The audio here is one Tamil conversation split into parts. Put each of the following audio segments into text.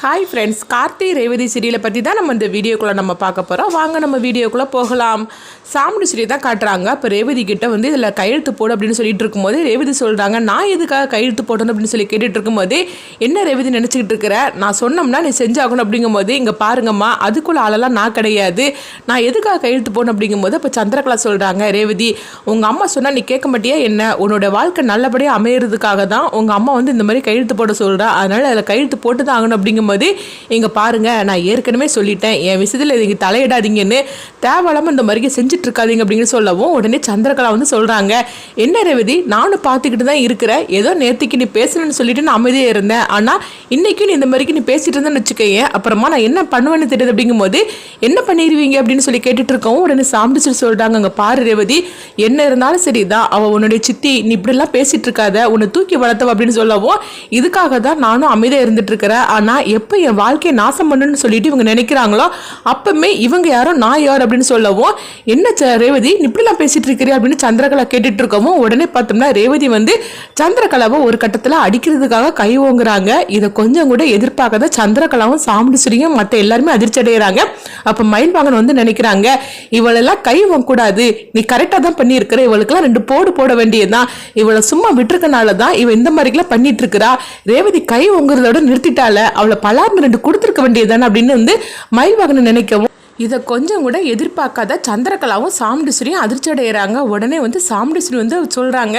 ஹாய் ஃப்ரெண்ட்ஸ் கார்த்தி ரேவதி சீரியலை பற்றி தான் நம்ம இந்த வீடியோக்குள்ளே நம்ம பார்க்க போகிறோம் வாங்க நம்ம வீடியோக்குள்ளே போகலாம். சாமுடி சீரி தான் காட்டுறாங்க. இப்போ ரேவதி கிட்டே வந்து இதில் கையெழுத்து போடு அப்படின்னு சொல்லிட்டு இருக்கும்போது ரேவதி சொல்கிறாங்க நான் எதுக்காக கையெழுத்து போடணும்? அப்படின்னு சொல்லி கேட்டுட்டு இருக்கும்போது என்ன ரேவதி நினச்சிக்கிட்டு இருக்கிற? நான் சொன்னோம்னா நீ செஞ்சாகணும். அப்படிங்கும்போது இங்கே பாருங்கம்மா அதுக்குள்ள ஆளெல்லாம் நான் கிடையாது. நான் எதுக்காக கையெழுத்து போடணும்? அப்படிங்கும்போது இப்போ சந்திரகலா சொல்கிறாங்க ரேவதி உங்கள் அம்மா சொன்னால் நீ கேட்க மாட்டியா என்ன? உன்னோட வாழ்க்கை நல்லபடியாக அமையிறதுக்காக தான் உங்கள் அம்மா வந்து இந்த மாதிரி கையெழுத்து போட சொல்கிறா அதனால் அதில் கையெழுத்து போட்டு தான் ஆகணும் அப்படிங்கும்போது இங்கே பாருங்க நான் ஏற்கனவே சொல்லிட்டேன். என் விஷயத்தில் நீங்கள் தலையிடாதீங்கன்னு தேவையில்லாமல் இந்த மாதிரி செஞ்சுட்டு இருக்காதீங்க அப்படின்னு சொல்லவும் உடனே சந்திரகலா வந்து சொல்கிறாங்க என்ன ரேவதி நானும் பார்த்துக்கிட்டு தான் இருக்கிறேன் ஏதோ நேற்றுக்கு நீ பேசணும்னு சொல்லிட்டு நான் அமைதியாக இருந்தேன். ஆனால் இன்னைக்கும் நீ இந்த மாதிரிக்கு நீ பேசிட்டு இருந்தேன்னு வச்சுக்கேன் அப்புறமா நான் என்ன பண்ணுவேன்னு தெரியுது அப்படிங்கும்போது என்ன பண்ணிடுவீங்க அப்படின்னு சொல்லி கேட்டுட்டு இருக்கவும் உடனே சாம்பிச்சு சொல்கிறாங்க அங்கே பாரு ரேவதி என்ன இருந்தாலும் சரிதான் அவள் உன்னுடைய சித்தி நீ இப்படிலாம் பேசிட்டு இருக்காத உன்னை தூக்கி வளர்த்தவ அப்படின்னு சொல்லவும் இதுக்காக தான் நானும் அமைதியாக இருந்துட்டு இருக்கிறேன் ஆனால் எப்போ என் வாழ்க்கையை நாசம் பண்ணுன்னு சொல்லிட்டு இவங்க நினைக்கிறாங்களோ அப்பவுமே இவங்க யாரோ நான் யார் அப்படின்னு சொல்லவும் என்ன ச- ரேவதி இப்படிலாம் பேசிட்டு இருக்கிறீ அப்படின்னு சந்திரகலா கேட்டுட்டு இருக்கவும் உடனே பார்த்தோம்னா ரேவதி வந்து சந்திரகலாவை ஒரு கட்டத்தில் அடிக்கிறதுக்காக கை ஓங்குறாங்க. இதை கொஞ்சம் கூட எதிர்பார்க்காத சந்திரகலாவும் சாமுண்டீஸ்வரியும் மற்ற எல்லாருமே அதிர்ச்சி அடைகிறாங்க அப்போ மயில்வாங்கன் வந்து நினைக்கிறாங்க இவளெல்லாம் கை கூடாது நீ கரெக்டாக தான் பண்ணியிருக்கிற. இவளுக்கெல்லாம் ரெண்டு போடு போட வேண்டியதுதான். இவளை சும்மா விட்டுருக்கனால தான் இவ இந்த மாதிரிலாம் பண்ணிட்டு இருக்கிறா. ரேவதி கை ஓங்குறதோட நிறுத்திட்டால அவளை அலாரம் ரெண்டு கொடுத்துருக்க வேண்டியதுதானே அப்படின்னு வந்து மயில்வாகன் நினைக்கவும் இதை கொஞ்சம் கூட எதிர்பார்க்காத சந்திரகலாவும் சாமுண்டீஸ்வரியும் அதிர்ச்சி அடைகிறாங்க உடனே வந்து சாமுண்டீஸ்வரி வந்து சொல்கிறாங்க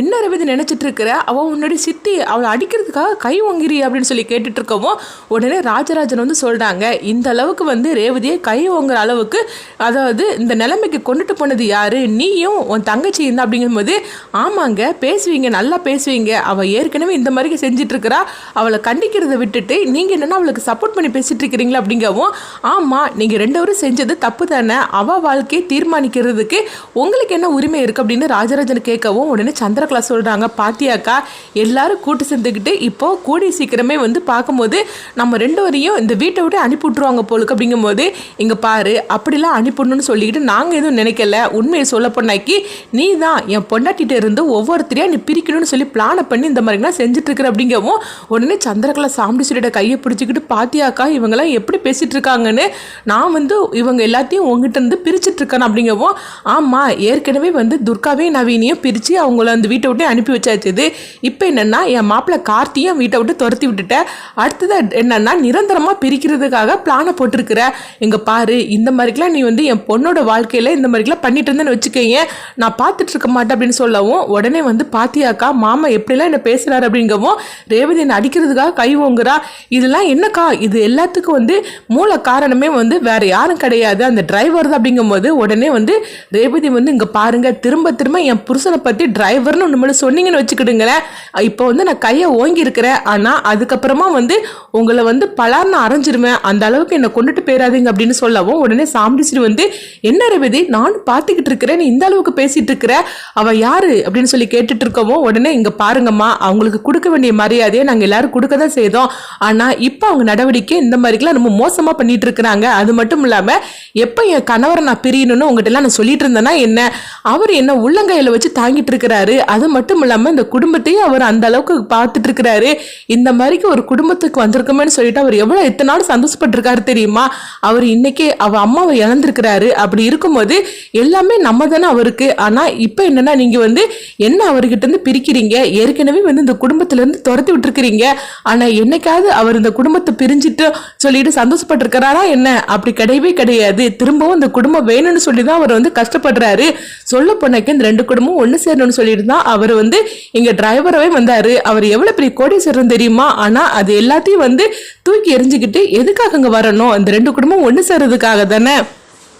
என்ன ரவிதி நினச்சிட்டு இருக்கிற? அவள் உன்னுடைய சித்தி அவளை அடிக்கிறதுக்காக கை வாங்கிரி அப்படின்னு சொல்லி கேட்டுட்டு இருக்கவும் உடனே ராஜராஜன் வந்து சொல்கிறாங்க இந்த அளவுக்கு வந்து ரேவதியை கை ஓங்குற அளவுக்கு அதாவது இந்த நிலைமைக்கு கொண்டுட்டு போனது யாரு? நீயும் உன் தங்கச்சி இருந்தா அப்படிங்கும்போது ஆமாங்க பேசுவீங்க நல்லா பேசுவீங்க. அவள் ஏற்கனவே இந்த மாதிரி செஞ்சுட்டு இருக்கிறா. அவளை கண்டிக்கிறத விட்டுட்டு நீங்கள் என்னென்னா அவளுக்கு சப்போர்ட் பண்ணி பேசிட்டு இருக்கிறீங்களா? அப்படிங்கவும் ஆமாம் நீங்கள் ரெண்டு எல்லோரும் செஞ்சது தப்பு தானே? அவள் வாழ்க்கையை தீர்மானிக்கிறதுக்கு உங்களுக்கு என்ன உரிமை இருக்குது அப்படின்னு ராஜராஜன் கேட்கவும் உடனே சந்திரகலா சொல்கிறாங்க பாத்தியாக்கா எல்லாரும் கூட்டு சேர்ந்துக்கிட்டு இப்போ கூடி சீக்கிரமே வந்து பார்க்கும்போது நம்ம ரெண்டு வரையும் இந்த வீட்டை விட்டு அனுப்பி விட்ருவாங்க போலுக்கு. அப்படிங்கும்போது இங்கே பாரு அப்படிலாம் அனுப்பிடணும்னு சொல்லிக்கிட்டு நாங்கள் எதுவும் நினைக்கல. உண்மையை சொல்ல பொண்ணாக்கி நீ தான் என் பொண்டாட்டிகிட்ட இருந்து ஒவ்வொருத்தரையும் நீ பிரிக்கணும்னு சொல்லி பிளானை பண்ணி இந்த மாதிரிலாம் செஞ்சுட்டு இருக்கிற அப்படிங்கவும் உடனே சந்திரகலா சாமுண்டீஸ்வரியோட கையை பிடிச்சிக்கிட்டு பாத்தியாக்கா இவங்கெல்லாம் எப்படி பேசிட்டு இருக்காங்கன்னு நான் வந்து வந்து இவங்க எல்லாத்தையும் உங்ககிட்ட இருந்து பிரிச்சுட்டு இருக்கேன் அப்படிங்கவும் ஆமாம் ஏற்கனவே வந்து துர்காவையும் நவீனையும் பிரித்து அவங்கள அந்த வீட்டை விட்டு அனுப்பி வச்சாச்சு இப்போ என்னென்னா என் மாப்பிள்ளை கார்த்தியும் வீட்டை விட்டு துரத்தி விட்டுட்டேன் அடுத்தது என்னென்னா நிரந்தரமாக பிரிக்கிறதுக்காக பிளானை போட்டிருக்கிற. இங்கே பாரு இந்த மாதிரிக்கெலாம் நீ வந்து என் பொண்ணோட வாழ்க்கையில் இந்த மாதிரிக்கெலாம் பண்ணிட்டு இருந்தேன்னு வச்சுக்கோங்க நான் பார்த்துட்டு இருக்க மாட்டேன் அப்படின்னு சொல்லவும் உடனே வந்து பாத்தியாக்கா மாமா எப்படிலாம் என்ன பேசுகிறாரு அப்படிங்கவும் ரேவதி என்னை அடிக்கிறதுக்காக கை ஓங்குறா. இதெல்லாம் என்னக்கா? இது எல்லாத்துக்கும் வந்து மூல காரணமே வந்து வேற யாரும் கிடையாது. அந்த டிரைவர் தான் அப்படிங்கும்போது உடனே வந்து ரேவதி வந்து இங்கே பாருங்க திரும்ப திரும்ப என் புருஷனை பற்றி டிரைவர்னு ஒன்று மேலே சொன்னீங்கன்னு வச்சுக்கிடுங்களேன். இப்போ வந்து நான் கையை ஓங்கி இருக்கிறேன். ஆனால் அதுக்கப்புறமா வந்து உங்களை வந்து பலார்னு அரைஞ்சிருவேன். அந்த அளவுக்கு என்னை கொண்டுட்டு போயிடாதீங்க அப்படின்னு சொல்லவும் உடனே சாம்பிடிச்சிட்டு வந்து என்ன ரேவதி நானும் பார்த்துக்கிட்டு இருக்கிறேன். நீ இந்த அளவுக்கு பேசிட்டு இருக்கிற? அவள் யாரு? அப்படின்னு சொல்லி கேட்டுட்டு இருக்கவும் உடனே இங்கே பாருங்கம்மா அவங்களுக்கு கொடுக்க வேண்டிய மரியாதையை நாங்கள் எல்லாரும் கொடுக்க தான் செய்தோம். ஆனால் இப்போ அவங்க நடவடிக்கை இந்த மாதிரிக்கெல்லாம் ரொம்ப மோசமாக பண்ணிட்டு இருக்கிறாங்க. அது மட்டும் இல்லாம எப்போ என் கணவரை நான் பிரியணும்னு உங்ககிட்ட எல்லாம் நான் சொல்லிட்டு இருந்தேன்னா என்ன? அவர் என்ன உள்ளங்கையில் வச்சு தாங்கிட்டு இருக்கிறாரு. அது மட்டும் இல்லாமல் இந்த குடும்பத்தையும் அவர் அந்த அளவுக்கு பார்த்துட்டு இருக்கிறாரு. இந்த மாதிரிக்கு ஒரு குடும்பத்துக்கு வந்திருக்கோமேன்னு சொல்லிட்டு அவர் எவ்வளோ எத்தனை நாள் சந்தோஷப்பட்டிருக்காரு தெரியுமா? அவர் இன்னைக்கு அவ அம்மாவை இழந்திருக்கிறாரு. அப்படி இருக்கும்போது எல்லாமே நம்ம தானே அவருக்கு. ஆனால் இப்போ என்னன்னா நீங்கள் வந்து என்ன அவர்கிட்ட இருந்து பிரிக்கிறீங்க? ஏற்கனவே வந்து இந்த குடும்பத்திலேருந்து துரத்தி விட்டுருக்கிறீங்க. ஆனால் என்னைக்காவது அவர் இந்த குடும்பத்தை பிரிஞ்சுட்டு சொல்லிட்டு சந்தோஷப்பட்டிருக்கிறாரா என்ன? அப்படி கிடையவே கிடையாது. திரும்பவும் இந்த குடும்பம் வேணும்னு சொல்லி தான் அவர் வந்து கஷ்டப்படுறாரு. சொல்ல போனாக்க இந்த ரெண்டு குடும்பமும் ஒன்று சேரணும்னு சொல்லிட்டு அவர் வந்து எங்கள் டிரைவரவே வந்தார். அவர் எவ்வளோ பெரிய கோடீஸ்வரன் தெரியுமா? ஆனால் அது எல்லாத்தையும் வந்து தூக்கி எரிஞ்சுக்கிட்டு எதுக்காக அங்கே வரணும்? அந்த ரெண்டு குடும்பம் ஒன்று சேர்றதுக்காக தானே?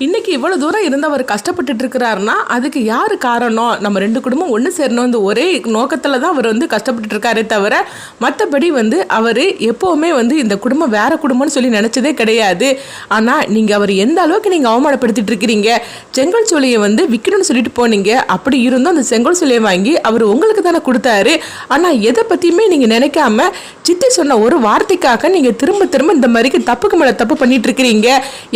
இன்னைக்கு இவ்வளோ தூரம் இருந்தவர் கஷ்டப்பட்டுட்டு இருக்கிறாருன்னா அதுக்கு யார் காரணம்? நம்ம ரெண்டு குடும்பம் ஒன்று சேரணும். இந்த ஒரே நோக்கத்தில் தான் அவர் வந்து கஷ்டப்பட்டு இருக்காரே தவிர மற்றபடி வந்து அவர் எப்போவுமே வந்து இந்த குடும்பம் வேற குடும்பம்னு சொல்லி நினச்சதே கிடையாது. ஆனால் நீங்கள் அவர் எந்த அளவுக்கு நீங்கள் அவமானப்படுத்திட்டு இருக்கிறீங்க? செங்கல் சோலையை வந்து விற்கணும்னு சொல்லிட்டு போனீங்க. அப்படி இருந்தும் அந்த செங்கல் சோலையை வாங்கி அவர் உங்களுக்கு தானே கொடுத்தாரு. ஆனால் எதை பற்றியுமே நீங்கள் நினைக்காம சித்தி சொன்ன ஒரு வார்த்தைக்காக நீங்கள் திரும்ப திரும்ப இந்த மாதிரிக்கு தப்புக்கு மேலே தப்பு பண்ணிட்டு இருக்கிறீங்க.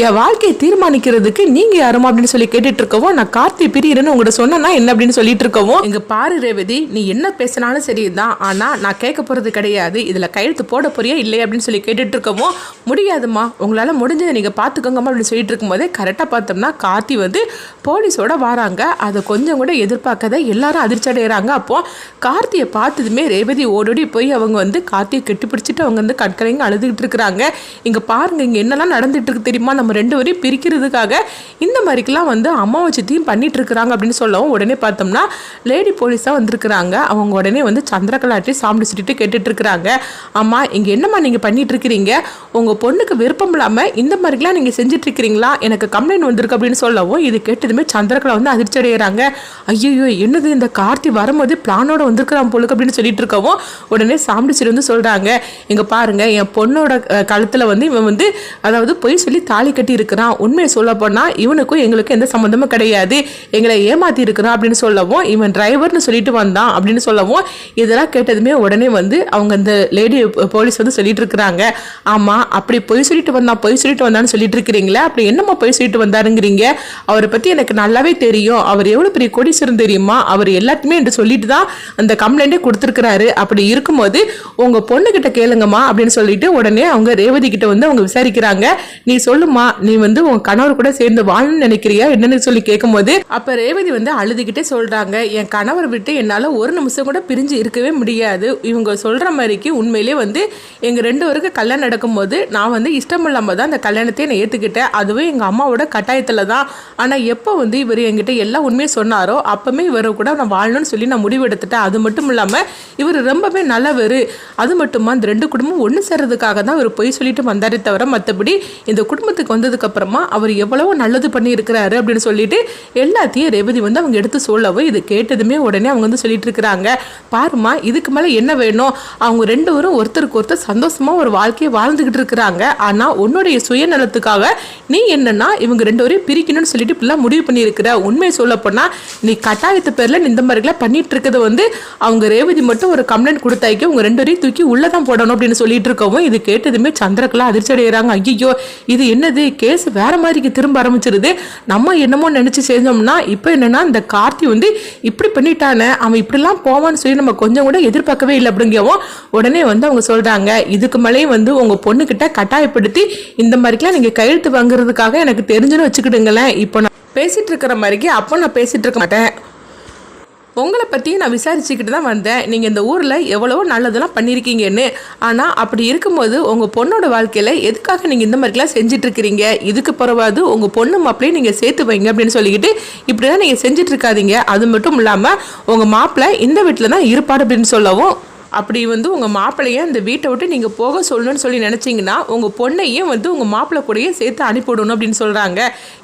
என் வாழ்க்கையை தீர்மானிக்கிறது பேசுறதுக்கு நீங்க யாருமா அப்படின்னு சொல்லி கேட்டுட்டு இருக்கவும் நான் கார்த்தி பிரியன்னு உங்கள்கிட்ட சொன்னா என்ன அப்படின்னு சொல்லிட்டு இருக்கவும் இங்க பாரு ரேவதி நீ என்ன பேசினாலும் சரிதான். ஆனா நான் கேட்க போறது கிடையாது. இதுல கையெழுத்து போட போறியா இல்லையா அப்படின்னு சொல்லி கேட்டுட்டு இருக்கவும் முடியாதுமா உங்களால முடிஞ்சதை நீங்க பாத்துக்கோங்கம்மா அப்படின்னு சொல்லிட்டு இருக்கும்போதே கரெக்டா பார்த்தோம்னா கார்த்தி வந்து போலீஸோட வராங்க. அதை கொஞ்சம் கூட எதிர்பார்க்காத எல்லாரும் அதிர்ச்சி அடைகிறாங்க அப்போ கார்த்தியை பார்த்ததுமே ரேவதி ஓடோடி போய் அவங்க வந்து கார்த்தியை கெட்டி பிடிச்சிட்டு அவங்க வந்து கற்கரைங்க அழுதுகிட்டு இருக்கிறாங்க இங்க பாருங்க இங்க என்னெல்லாம் நடந்துட்டு இருக்கு தெரியுமா? நம்ம ரெண்டு வரையும் பிரிக்கிறதுக்காக இந்த மாதிரிக்கெல்லாம் வந்து அம்மாவை சித்தியும் பண்ணிகிட்ருக்குறாங்க அப்படின்னு சொல்லவும் உடனே பார்த்தோம்னா லேடி போலீஸாக வந்திருக்கிறாங்க. அவங்க உடனே வந்து சந்திரகலாட்டி சாப்பிட்டு சுட்டிட்டு கேட்டுட்ருக்குறாங்க அம்மா இங்கே என்னம்மா நீங்கள் பண்ணிகிட்ருக்கிறீங்க உங்கள் பொண்ணுக்கு விருப்பம் இல்லாமல் இந்த மாதிரிலாம் நீங்கள் செஞ்சிட்ருக்கிறீங்களா எனக்கு கம்ப்ளைண்ட் வந்திருக்கு அப்படின்னு சொல்லவும் இது கேட்டதுமே சந்திரகலா வந்து அதிர்ச்சி அடைகிறாங்க ஐயோ என்னது இந்த கார்த்தி வரும்போது பிளானோட வந்திருக்கிறான் பொழுது அப்படின்னு சொல்லிட்டு இருக்கவும் உடனே சாம்பிடிச்சிட்டு வந்து சொல்கிறாங்க இங்கே பாருங்கள் என் பொண்ணோட கழுத்தில் வந்து இவன் வந்து அதாவது பொய் சொல்லி தாலி கட்டி இருக்கிறான் உண்மையை சொல்ல போனால் இவனுக்கும் எங்களுக்கும் எந்த சம்மந்தமும் கிடையாது. எங்களை ஏமாத்தி இருக்கிறான் அப்படின்னு சொல்லவும் இவன் டிரைவர்னு சொல்லிட்டு வந்தான் அப்படின்னு சொல்லவும் இதெல்லாம் கேட்டதுமே உடனே வந்து அவங்க அந்த லேடி போலீஸ் வந்து சொல்லிட்டு இருக்கிறாங்க. ஆமாம் அப்படி பொய் சொல்லிட்டு வந்தான் பொய் சொல்லிட்டு வந்தான்னு சொல்லிட்டு இருக்கிறீங்களே அப்படி என்னம்மா பொய் சொல்லிட்டு வந்தாருங்கிறீங்க? அவரை பற்றி எனக்கு நல்லாவே தெரியும். அவர் எவ்வளோ பெரிய கொடிசிரம் தெரியுமா? அவர் எல்லாத்தையுமே என்று சொல்லிட்டு தான் அந்த கம்ப்ளைண்ட்டே கொடுத்துருக்கிறாரு. அப்படி இருக்கும்போது உங்கள் பொண்ணுக்கிட்ட கேளுங்கம்மா அப்படின்னு சொல்லிட்டு உடனே அவங்க ரேவதி கிட்ட வந்து அவங்க விசாரிக்கிறாங்க. நீ சொல்லுமா நீ வந்து உன் கணவர் கூட சேர்ந்து வாழணும்னு நினைக்கிறியா? என்னன்னு சொல்லி கேட்கும்போது அப்ப ரேவதி வந்து அழுதுகிட்டே சொல்றாங்க என் கணவர் விட்டு என்னால ஒரு நிமிஷம் கூட பிரிஞ்சு இருக்கவே முடியாது. இவங்க சொல்ற மாதிரிக்கு உண்மையிலே வந்து எங்க ரெண்டு பேருக்கு கல்யாணம் நடக்கும்போது நான் வந்து இஷ்டம் இல்லாம தான் அந்த கல்யாணத்தை நான் ஏத்துக்கிட்டேன். அதுவே எங்க அம்மாவோட கட்டாயத்துல தான். ஆனா எப்போ வந்து இவர் என்கிட்ட எல்லா உண்மையும் சொன்னாரோ அப்பவுமே இவரை கூட நான் வாழணும்னு சொல்லி நான் முடிவு எடுத்துட்டேன். அது மட்டும் இல்லாம இவர் ரொம்பவே நல்லவர். அது மட்டுமா இந்த ரெண்டு குடும்பம் ஒன்று சேர்றதுக்காக தான் இவர் பொய் சொல்லிட்டு வந்தாரே தவிர மற்றபடி இந்த குடும்பத்துக்கு வந்ததுக்கு அப்புறமா அவர் எவ்வளவு நல்லது பண்ணி இருக்கிறாரு அப்படின்னு சொல்லிட்டு எல்லாத்தையும் ரேவதி வந்து அவங்க எடுத்து சொல்லவும் இது கேட்டதுமே உடனே அவங்க வந்து சொல்லிட்டு இருக்கிறாங்க. பாருமா இதுக்கு மேலே என்ன வேணும்? அவங்க ரெண்டு பேரும் ஒருத்தருக்கு ஒருத்தர் சந்தோஷமா ஒரு வாழ்க்கையை வாழ்ந்துகிட்டு இருக்கிறாங்க. ஆனால் உன்னுடைய சுயநலத்துக்காக நீ என்னன்னா இவங்க ரெண்டு பேரையும் பிரிக்கணும்னு சொல்லிட்டு இப்படிலாம் முடிவு பண்ணியிருக்கிற. உண்மையை சொல்லப்போனா நீ கட்டாயத்து பேர்ல இந்த மாதிரிலாம் பண்ணிட்டு இருக்கிறது வந்து அவங்க ரேவதி மட்டும் ஒரு கம்ப்ளைண்ட் கொடுத்தாக்கி உங்க ரெண்டு பேரையும் தூக்கி உள்ளதான் போடணும் அப்படின்னு சொல்லிட்டு இருக்கவும் இது கேட்டதுமே சந்திரக்கெல்லாம் அதிர்ச்சி அடைகிறாங்க ஐயோ இது என்னது? கேஸ் வேற மாதிரிக்கு திரும்ப ஆரம்பிச்சிருது. நம்ம என்னமோ நினச்சி செஞ்சோம்னா இப்போ என்னென்னா இந்த கார்த்தி வந்து இப்படி பண்ணிட்டானே அவன் இப்படிலாம் போவான்னு சொல்லி நம்ம கொஞ்சம் கூட எதிர்பார்க்கவே இல்லை அப்படிங்கவும் உடனே வந்து அவங்க சொல்கிறாங்க இதுக்கு மேலேயும் வந்து உங்கள் பொண்ணுக்கிட்ட கட்டாயப்படுத்தி இந்த மாதிரிக்கெல்லாம் நீங்கள் கையெழுத்து வாங்குறதுக்காக எனக்கு தெரிஞ்சுன்னு வச்சுக்கிடுங்களேன். இப்போ நான் பேசிகிட்டு இருக்கிற மாதிரிக்கு அப்போ நான் பேசிகிட்டு இருக்க மாட்டேன். உங்களை பற்றி நான் விசாரிச்சுக்கிட்டு தான் வந்தேன். நீங்கள் இந்த ஊரில் எவ்வளவோ நல்லதெல்லாம் பண்ணியிருக்கீங்கன்னு ஆனால் அப்படி இருக்கும்போது உங்கள் பொண்ணோட வாழ்க்கையில் எதுக்காக நீங்கள் இந்த மாதிரிலாம் செஞ்சிட்ருக்கிறீங்க? இதுக்கு பிறவாது உங்கள் பொண்ணு மாப்பிளையும் நீங்கள் சேர்த்து வைங்க அப்படின்னு சொல்லிக்கிட்டு இப்படி தான் நீங்கள் செஞ்சிட்ருக்காதீங்க. அது மட்டும் இல்லாமல் உங்கள் மாப்பிள்ளை இந்த வீட்டில் தான் இருப்பார் அப்படின்னு சொல்லவும் அப்படி வந்து உங்கள் மாப்பிள்ளைய இந்த வீட்டை விட்டு நீங்கள் போக சொல்லணும்னு சொல்லி நினச்சிங்கன்னா உங்கள் பொண்ணையும் வந்து உங்கள் மாப்பிள்ளை கூடயே சேர்த்து அனுப்பிவிடணும் அப்படின்னு சொல்கிறாங்க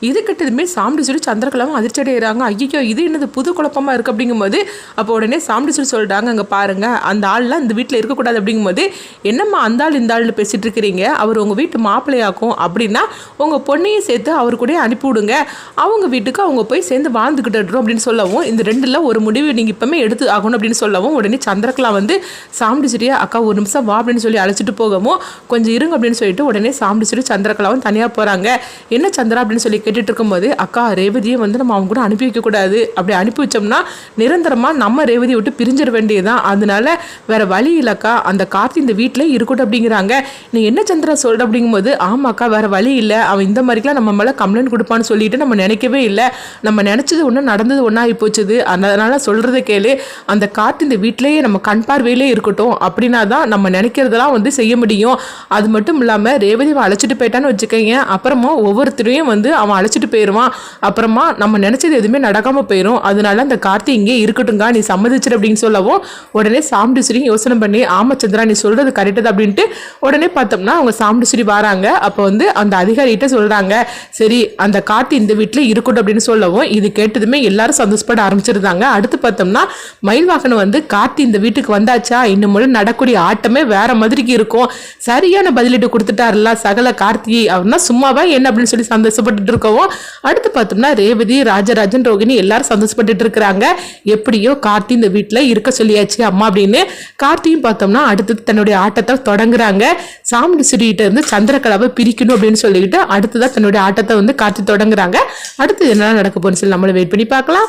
இது கிட்டதுமே சாம்பிடி சொல்லி சந்திரகலாவும் அதிர்ச்சி அடைகிறாங்க ஐயோ இது என்னது புது குழப்பமாக இருக்குது அப்படிங்கும்போது அப்போ உடனே சாம்பிடி சொல்லி சொல்கிறாங்க அங்கே பாருங்கள் அந்த ஆள்லாம் இந்த வீட்டில் இருக்கக்கூடாது. அப்படிங்கும்போது என்னம்மா அந்த ஆள் இந்த ஆள்னு பேசிகிட்டு இருக்கிறீங்க? அவர் உங்கள் வீட்டு மாப்பிள்ளையாக்கும். அப்படின்னா உங்கள் பொண்ணையும் சேர்த்து அவர் கூட அனுப்பிவிடுங்க. அவங்க வீட்டுக்கு அவங்க போய் சேர்ந்து வாழ்ந்துக்கிட்டு அப்படின்னு சொல்லவும் இந்த ரெண்டில் ஒரு முடிவு நீங்கள் இப்போமே எடுத்து ஆகணும். அப்படின்னு சொல்லவும் உடனே சந்திரகலா வந்து சாம்பிடிச்சிட்டியா அக்கா ஒரு நிமிஷம் வா அப்படின்னு சொல்லி அழைச்சிட்டு போகவும் கொஞ்சம் இருங்க அப்படின்னு சொல்லிட்டு உடனே சாம்பிடிச்சிட்டு சந்திரகலாவும் தனியாக போகிறாங்க என்ன சந்திரா? அப்படின்னு சொல்லி கேட்டுட்டு இருக்கும்போது அக்கா ரேவதியை வந்து நம்ம அவங்க கூட அனுப்பி வைக்கக்கூடாது அப்படி அனுப்பி வச்சோம்னா நிரந்தரமாக நம்ம ரேவதியை விட்டு பிரிஞ்சிட வேண்டியதுதான். அதனால வேற வழி இல்லைக்கா. அந்த கார்த்தி இந்த வீட்டிலே இருக்கட்டும் அப்படிங்கிறாங்க. நீ என்ன சந்திரா சொல்ற? அப்படிங்கும்போது ஆமாக்கா வேற வழி இல்லை. அவன் இந்த மாதிரிக்கெல்லாம் நம்ம மேலே கம்ப்ளைண்ட் கொடுப்பான்னு சொல்லிட்டு நம்ம நினைக்கவே இல்லை. நம்ம நினச்சது ஒன்று நடந்தது ஒன்றா ஆகி போச்சுது. அதனால சொல்கிறத கேளு. அந்த கார்த்தி இந்த வீட்டிலேயே நம்ம கண் பார்வையிலே இருக்கட்டும் அப்படின்னா தான் நம்ம நினைக்கிறதெல்லாம் வந்து செய்ய முடியும். அது மட்டும் இல்லாமல் ரேவதி அவன் அழைச்சிட்டு போயிட்டான்னு வச்சுக்கோங்க அப்புறமா ஒவ்வொருத்தரையும் வந்து அவன் அழைச்சிட்டு போயிடுவான் அப்புறமா நம்ம நினச்சது எதுவுமே நடக்காமல் போயிடும் அதனால அந்த கார்த்தி இங்கே இருக்கட்டுங்க நீ சம்மதிச்சிரு அப்படின்னு சொல்லவும் உடனே சாம்பிடிஸ்வரி யோசனை பண்ணி ஆமச்சந்திரா நீ சொல்கிறது கரெக்டு தான் அப்படின்ட்டு உடனே பார்த்தோம்னா அவங்க சாம்பிடுசிரி வராங்க. அப்போ வந்து அந்த அதிகாரிகிட்ட சொல்கிறாங்க சரி அந்த கார்த்தி இந்த வீட்டில் இருக்கட்டும் அப்படின்னு சொல்லவும் இது கேட்டதுமே எல்லாரும் சந்தோஷப்பட ஆரம்பிச்சிருந்தாங்க. அடுத்து பார்த்தோம்னா மயில் வாகனம் வந்து கார்த்தி இந்த வீட்டுக்கு வந்தாச்சு? ஆச்சா இன்னும் நடக்கூடிய ஆட்டமே வேற மாதிரிக்கு இருக்கும். சரியான பதிலீட்டு கொடுத்துட்டாருல சகல கார்த்திகை அவர்னா சும்மாவா என்ன அப்படின்னு சொல்லி சந்தோஷப்பட்டுட்டு இருக்கவும். அடுத்து பார்த்தோம்னா ரேவதி ராஜராஜன் ரோகிணி எல்லாரும் சந்தோஷப்பட்டுட்டு இருக்கிறாங்க. எப்படியோ கார்த்தி இந்த வீட்டில் இருக்க சொல்லியாச்சு அம்மா அப்படின்னு. கார்த்தியும் பார்த்தோம்னா அடுத்து தன்னுடைய ஆட்டத்தை தொடங்குறாங்க. சாமுண்டி சுரிகிட்ட இருந்து சந்திரகலாவை பிரிக்கணும் அப்படின்னு சொல்லிக்கிட்டு அடுத்ததான் தன்னுடைய ஆட்டத்தை வந்து கார்த்தி தொடங்குறாங்க. அடுத்து என்ன நடக்க போகணும்னு சொல்லி நம்மள வெயிட் பண்ணி பார்க்கலாம்.